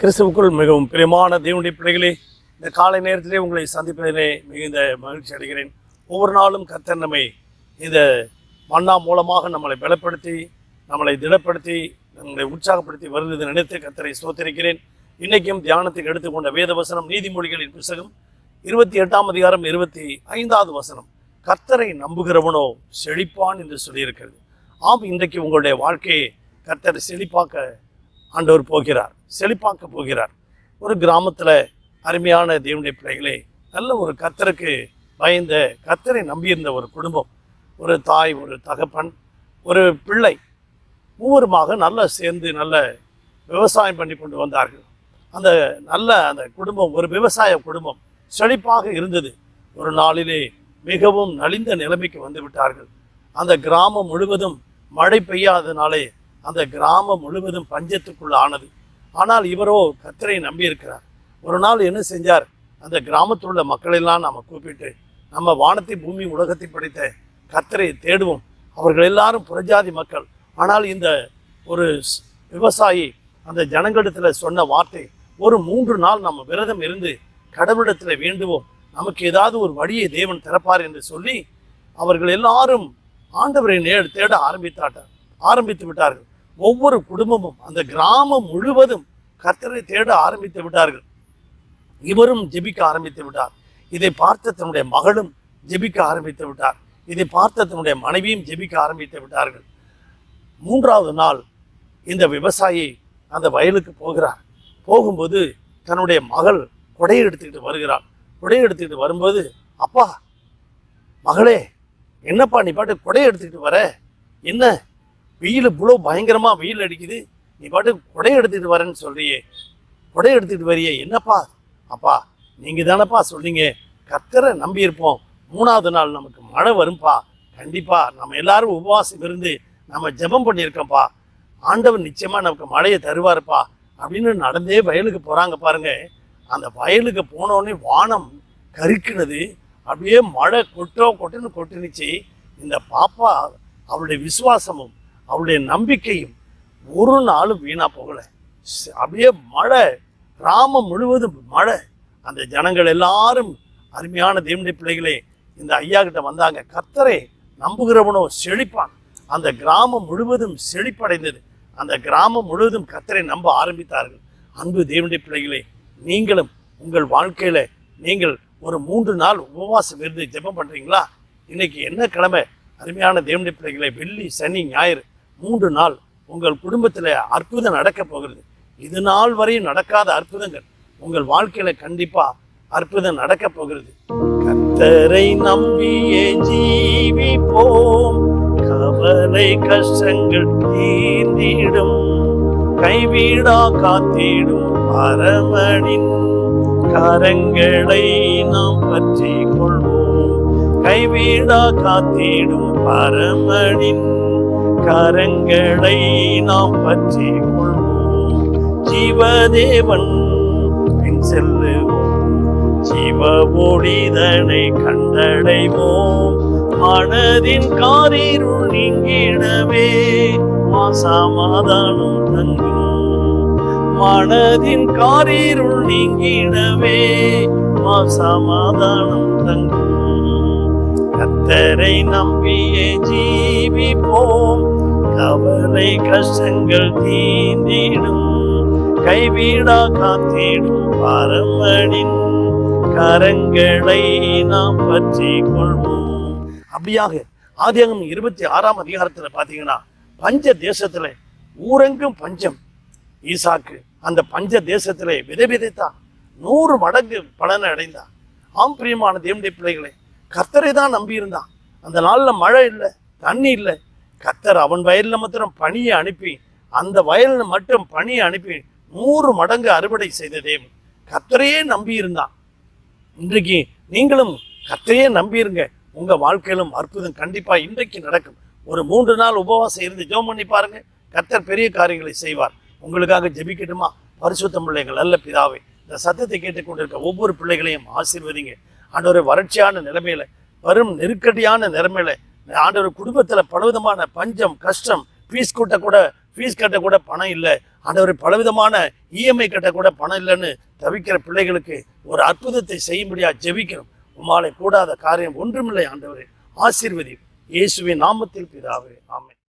கிறிஸ்துவுக்குள் மிகவும் பிரியமான தேவனுடைய பிள்ளைகளே இந்த காலை நேரத்திலே உங்களை சந்திப்பதிலே மிகுந்த மகிழ்ச்சி அடைகிறேன். ஒவ்வொரு நாளும் கர்த்தர் நம்மை இந்த மன்னா மூலமாக நம்மளை பலப்படுத்தி நம்மளை திடப்படுத்தி நம்மளை உற்சாகப்படுத்தி வருவதை நினைத்து கர்த்தரை சோத்திருக்கிறேன் இன்றைக்கும் தியானத்தை எடுத்துக்கொண்ட வேத வசனம் நீதிமொழிகளின் புஸ்தகம் இருபத்தி எட்டாம் அதிகாரம் இருபத்தி ஐந்தாவது வசனம். கர்த்தரை நம்புகிறவனோ செழிப்பான் என்று சொல்லியிருக்கிறது. ஆம் இன்றைக்கு உங்களுடைய வாழ்க்கையை கர்த்தர் செழிப்பாக்க ஆண்டவர் போகிறார் செழிப்பாக்க போகிறார். ஒரு கிராமத்தில் அருமையான தேவனுடைய பிள்ளைகளே நல்ல ஒரு கத்தருக்கு பயந்த கத்தரை நம்பியிருந்த ஒரு குடும்பம். ஒரு தாய் ஒரு தகப்பன் ஒரு பிள்ளை மூவருமாக நல்லா சேர்ந்து நல்ல விவசாயம் பண்ணி கொண்டு வந்தார்கள். அந்த நல்ல அந்த குடும்பம் ஒரு விவசாய குடும்பம் செழிப்பாக இருந்தது. ஒரு நாளிலே மிகவும் நலிந்த நிலைமைக்கு வந்து விட்டார்கள். அந்த கிராமம் முழுவதும் மழை பெய்யாதனாலே அந்த கிராமம் முழுவதும் பஞ்சத்துக்குள்ள ஆனது. ஆனால் இவரோ கத்தரை நம்பியிருக்கிறார். ஒரு நாள் என்ன செஞ்சார்? அந்த கிராமத்தில் உள்ள மக்களெல்லாம் நாம் கூப்பிட்டு நம்ம வானத்தை பூமி உலகத்தை படைத்த கத்தரை தேடுவோம். அவர்கள் எல்லாரும் புறஜாதி மக்கள். ஆனால் இந்த ஒரு விவசாயி அந்த ஜனங்களிடத்தில் சொன்ன வார்த்தை ஒரு மூன்று நாள் நம்ம விரதம் இருந்து கடவுளிடத்தில் வேண்டுவோம். நமக்கு ஏதாவது ஒரு வழியை தேவன் திறப்பார் என்று சொல்லி அவர்கள் எல்லாரும் ஆண்டவரை நே தேட ஆரம்பித்தாட்டார். ஆரம்பித்து விட்டார்கள். ஒவ்வொரு குடும்பமும் அந்த கிராமம் முழுவதும் கர்த்தரை தேட ஆரம்பித்து விட்டார்கள். இவரும் ஜெபிக்க ஆரம்பித்து விட்டார். இதை பார்த்த தன்னுடைய மகளும் ஜெபிக்க ஆரம்பித்து விட்டார். இதை பார்த்த தன்னுடைய மனைவியும் ஜெபிக்க ஆரம்பித்து விட்டார்கள். மூன்றாவது நாள் இந்த விவசாயி அந்த வயலுக்கு போகிறார். போகும்போது தன்னுடைய மகள் கொடையை எடுத்துக்கிட்டு வருகிறாள். கொடையை எடுத்துக்கிட்டு வரும்போது அப்பா மகளே என்னப்பா நீ பாட்டு கொடையை எடுத்துக்கிட்டு வர? என்ன? வெயில் இவ்வளோ பயங்கரமாக வெயில் அடிக்குது. நீ பாட்டு கொடை எடுத்துகிட்டு வரேன்னு சொல்கிறியே கொடை எடுத்துகிட்டு வரியே. என்னப்பா? அப்பா நீங்கள் தானப்பா சொன்னீங்க கத்தரை நம்பியிருப்போம். மூணாவது நாள் நமக்கு மழை வரும்பா. கண்டிப்பாக நம்ம எல்லாரும் உபவாசம் இருந்து நம்ம ஜெபம் பண்ணியிருக்கோம்ப்பா. ஆண்டவன் நிச்சயமாக நமக்கு மழையை தருவார்ப்பா. அப்படின்னு நடந்தே வயலுக்கு போகிறாங்க பாருங்கள் அந்த வயலுக்கு போனோடனே வானம் கருக்கினது. அப்படியே மழை கொட்டோ கொட்டுன்னு கொட்டுனுச்சு. இந்த பாப்பா அவளுடைய விசுவாசமும் அவளுடைய நம்பிக்கையும் ஒரு நாளும் வீணா போகலை. அப்படியே மழை கிராமம் முழுவதும் மழை. அந்த ஜனங்கள் எல்லாரும் அருமையான தேவனுடைய பிள்ளைகளே இந்த ஐயா கிட்ட வந்தாங்க. கத்தரை நம்புகிறவனோ செழிப்பான். அந்த கிராமம் முழுவதும் செழிப்படைந்தது. அந்த கிராமம் முழுவதும் கத்தரை நம்ப ஆரம்பித்தார்கள். அன்பு தேவனுடைய பிள்ளைகளே நீங்களும் உங்கள் வாழ்க்கையில் நீங்கள் ஒரு மூன்று நாள் உபவாசம் இருந்து ஜெபம் பண்ணுறீங்களா இன்னைக்கு என்ன கிழமை? அருமையான தேவனுடைய பிள்ளைகளே வெள்ளி சனி ஞாயிறு. மூன்று நாள் உங்கள் குடும்பத்தில் அற்புதம் நடக்க போகிறது. இது நாள் வரையும் நடக்காத அற்புதங்கள். உங்கள் வாழ்க்கையில கண்டிப்பா அற்புதம் நடக்க போகிறது. கத்தரை நம்பியே ஜீவிப்போம். கவலை கஷ்டங்கள் தீர்ந்திடும். கைவிடா காத்திடும் பரமனின் கரங்களை நாம் பற்றி கொள்வோம். கைவிடா காத்திடும் பரமனின் கரங்களை நாம் பற்றி கொள்வோம். ஜீவதேவன் பின் செல்லுவோம். ஜீவ ஒளிதனை கண்டடைவோம். மனதின் காரிருள் நீங்கிடவே சமாதானம் தங்கும் மனதின் காரிருள் நீங்கிடவே சமாதானம் தங்கும் கத்தரை நம்பியே ஜீவிப்போம். கவலை கஷ்டங்கள் தீந்திடும் கைவிடா காத்திடும் பரமனின் கரங்களை நாம் பற்றி கொள்வோம் அப்படியாக ஆதியாகம் இருபத்தி ஆறாம் அதிகாரத்தில் பார்த்தீங்கன்னா பஞ்ச தேசத்துல ஊரெங்கும் பஞ்சம். ஈசாக்கு அந்த பஞ்ச தேசத்திலே விதை விதைத்தான் நூறு மடங்கு பலனை அடைந்தான். ஆம் பிரியமான தேவனுடைய பிள்ளைகளை கத்தரை தான் நம்பியிருந்தான். அந்த நாளில் மழை இல்லை தண்ணி இல்லை. கத்தர் அவன் வயலில் மாத்திரம் பனியை அனுப்பி அந்த வயலில் மட்டும் பனியை அனுப்பி நூறு மடங்கு அறுவடை செய்த தேவன். கத்தரையே நம்பியிருந்தான். இன்றைக்கு நீங்களும் கத்தரையே நம்பியிருங்க. உங்கள் வாழ்க்கையிலும் அற்புதம் கண்டிப்பாக இன்றைக்கு நடக்கும். ஒரு மூன்று நாள் உபவாசம் இருந்து ஜெபம் பண்ணி பாருங்க. கத்தர் பெரிய காரியங்களை செய்வார். உங்களுக்காக ஜெபிக்கட்டுமா? பரிசுத்தம் பிள்ளைகள் அல்ல பிதாவே இந்த சத்தத்தை கேட்டுக்கொண்டிருக்க ஒவ்வொரு பிள்ளைகளையும் ஆசீர்வதிங்க. ஆண்டவர் வறட்சியான நிலைமையில வரும் நெருக்கடியான நிலைமையில ஆண்டவர் குடும்பத்துல பலவிதமான பஞ்சம் கஷ்டம் ஃபீஸ் கூட்ட கூட ஃபீஸ் கட்ட கூட பணம் இல்லை. ஆண்டவர் பலவிதமான இஎம்ஐ கட்ட கூட பணம் இல்லைன்னு தவிக்கிற பிள்ளைகளுக்கு ஒரு அற்புதத்தை செய்யும்படியா ஜெபிக்கிறோம். உமாலை கூடாத காரியம் ஒன்றுமில்லை ஆண்டவரே. ஆசீர்வதி இயேசுவின் நாமத்தில் பிதாவே ஆமை